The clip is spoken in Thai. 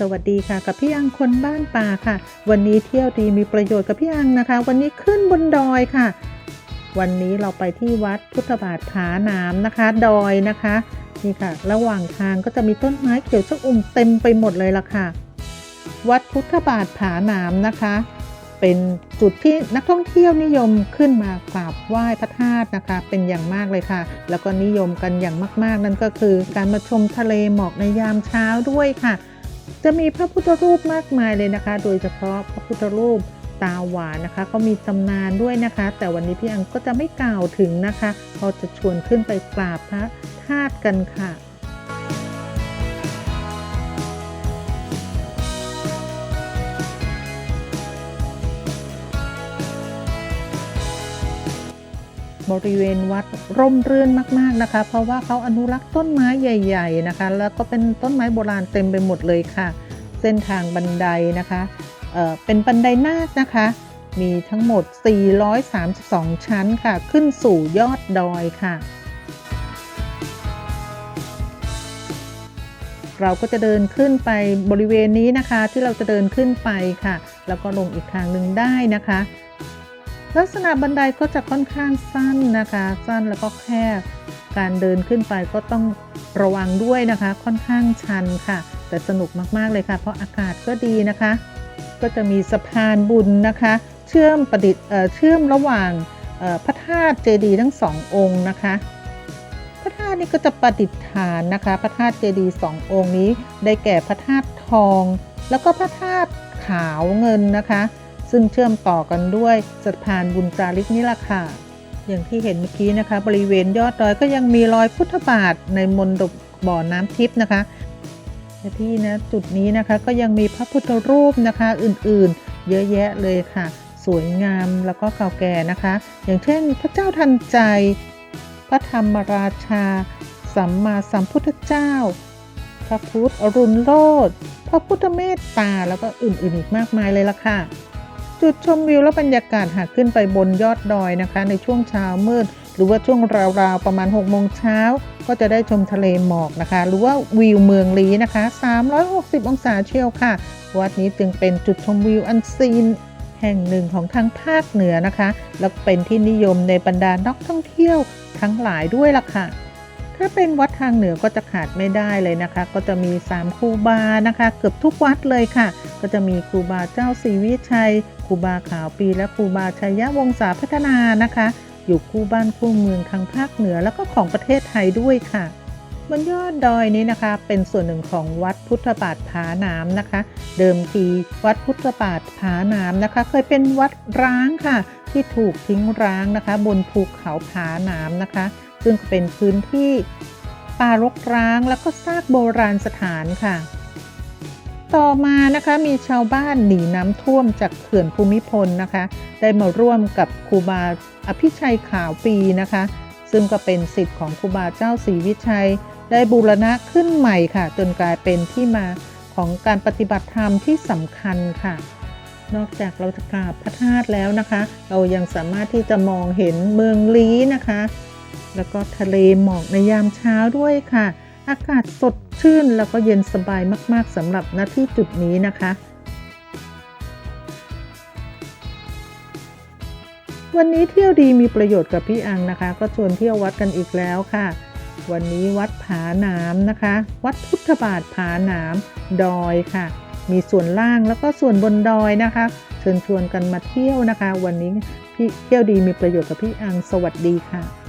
สวัสดีค่ะ กับพี่อังคนบ้านป่าค่ะ วันนี้เที่ยวดีมีประโยชน์กับพี่อังนะคะ วันนี้ขึ้นบนดอยค่ะ วันนี้เราไปที่วัดพุทธบาทผาหนามนะคะ ดอยนะคะนี่ค่ะ ระหว่างทางก็จะมีต้นไม้เขียวชอุ่มเต็มไปหมดเลยล่ะค่ะ วัดพุทธบาทผาหนามนะคะ เป็นจุดที่นักท่องเที่ยวนิยมขึ้นมากราบไหว้พระธาตุนะคะ เป็นอย่างมากเลยค่ะ แล้วก็นิยมกันอย่างมากๆ นั่นก็คือการมาชมทะเลหมอกในยามเช้าด้วยค่ะ จะมีพระพุทธรูปมากมายเลยนะคะ โดยเฉพาะพระพุทธรูปตาหวานนะคะเขามีตำนานด้วยนะคะ แต่วันนี้พี่อังก็จะไม่กล่าวถึงนะคะเราจะชวนขึ้นไปกราบพระธาตุกันค่ะ บริเวณวัดร่มรื่นมาก ๆนะคะ เพราะว่าเขาอนุรักษ์ต้นไม้ใหญ่ ๆนะคะ แล้วก็เป็นต้นไม้โบราณเต็มไปหมดเลยค่ะ เส้นทางบันไดนะคะเเป็นบันไดนาคนะคะ มีทั้งหมด 432 ชั้นค่ะ ขึ้นสู่ยอดดอยค่ะ เราก็จะเดินขึ้นไปบริเวณนี้นะคะที่เราจะเดินขึ้นไปค่ะ แล้วก็ลงอีกทางหนึ่งได้นะคะ ลักษณะบันไดก็จะค่อนข้างสั้นนะคะ สั้นแล้วก็แคบ การเดินขึ้นไปก็ต้องระวังด้วยนะคะ ค่อนข้างชันค่ะ แต่สนุกมากๆเลยค่ะ เพราะอากาศก็ดีนะคะ ก็จะมีสะพานบุญนะคะ เชื่อมประดิษฐ์เอ่อเชื่อมระหว่างพระธาตุเจดีย์ทั้งสององค์นะคะ พระธาตุนี่ก็จะประดิษฐานนะคะ พระธาตุเจดีย์สององค์นี้ ได้แก่พระธาตุทอง แล้วก็พระธาตุขาวเงินนะคะ ซึ่งเชื่อมต่อกันด้วยสะพานบุญจาริกนี่แหละค่ะ อย่างที่เห็นเมื่อกี้นะคะ บริเวณยอดดอยก็ยังมีรอยพุทธบาทในมณฑปบ่อน้ำทิพย์นะคะและที่นะจุดนี้นะคะก็ยังมีพระพุทธรูปนะคะอื่นๆ เยอะแยะเลยค่ะ สวยงามแล้วก็เก่าแก่นะคะ อย่างเช่นพระเจ้าทันใจ พระธรรมราชา สัมมาสัมพุทธเจ้า พระพุทธอรุณโลดพระพุทธเมตตาแล้วก็อื่นๆอีกมากมายเลยล่ะค่ะ จุดชมวิวและบรรยากาศหากขึ้นไปบนยอดดอยนะคะ ในช่วงเช้ามืด หรือว่าช่วงราวๆประมาณ6โมงเช้าก็จะได้ชมทะเลหมอกนะคะ หรือว่าวิวเมืองลีนะคะ 360 องศาเชียวค่ะ วัดนี้จึงเป็นจุดชมวิวอันซีนแห่งหนึ่งของทางภาคเหนือนะคะ แล้วเป็นที่นิยมในบรรดานักท่องเที่ยวทั้งหลายด้วยล่ะค่ะ ถ้าเป็นวัดทางเหนือก็จะขาดไม่ได้เลยนะคะ ก็จะมี3ครูบานะคะ เกือบทุกวัดเลยค่ะ ก็จะมีครูบาเจ้าศรีวิชัยครูบาขาวปี และครูบาชัยยะวงศาพัฒนานะคะ อยู่คู่บ้านคู่เมืองทางภาคเหนือแล้วก็ของประเทศไทยด้วยค่ะบนยอดดอยนี้นะคะ เป็นส่วนหนึ่งของวัดพุทธบาทผาหนามนะคะ เดิมทีวัดพุทธบาทผาหนามนะคะ เคยเป็นวัดร้างค่ะ ที่ถูกทิ้งร้างนะคะ บนภูเขาผาหนามนะคะ ซึ่งเป็นพื้นที่ป่ารกร้างแล้วก็ซากโบราณสถานค่ะ ต่อมานะคะมีชาวบ้านหนีน้ำท่วมจากเขื่อนภูมิพลนะคะ ได้มาร่วมกับครูบาอภิชัยขาวปีนะคะ ซึ่งก็เป็นสิทธิ์ของครูบาเจ้าศรีวิชัย ได้บูรณะขึ้นใหม่ค่ะ จนกลายเป็นที่มาของการปฏิบัติธรรมที่สำคัญค่ะ นอกจากเราจะกราบพระธาตุแล้วนะคะ เรายังสามารถที่จะมองเห็นเมืองลี้นะคะ แล้วก็ทะเลหมอกในยามเช้าด้วยค่ะ อากาศสดชื่นแล้วก็เย็นสบายมาก ๆสำหรับหน้าที่จุดนี้นะคะวันนี้เที่ยวดีมีประโยชน์กับพี่อังนะคะ ก็ชวนเที่ยววัดกันอีกแล้วค่ะ วันนี้วัดผาหนามนะคะ วัดพุทธบาทผาหนามดอยค่ะ มีส่วนล่างแล้วก็ส่วนบนดอยนะคะ เชิญชวนกันมาเที่ยวนะคะ วันนี้พี่เที่ยวดีมีประโยชน์กับพี่อังสวัสดีค่ะ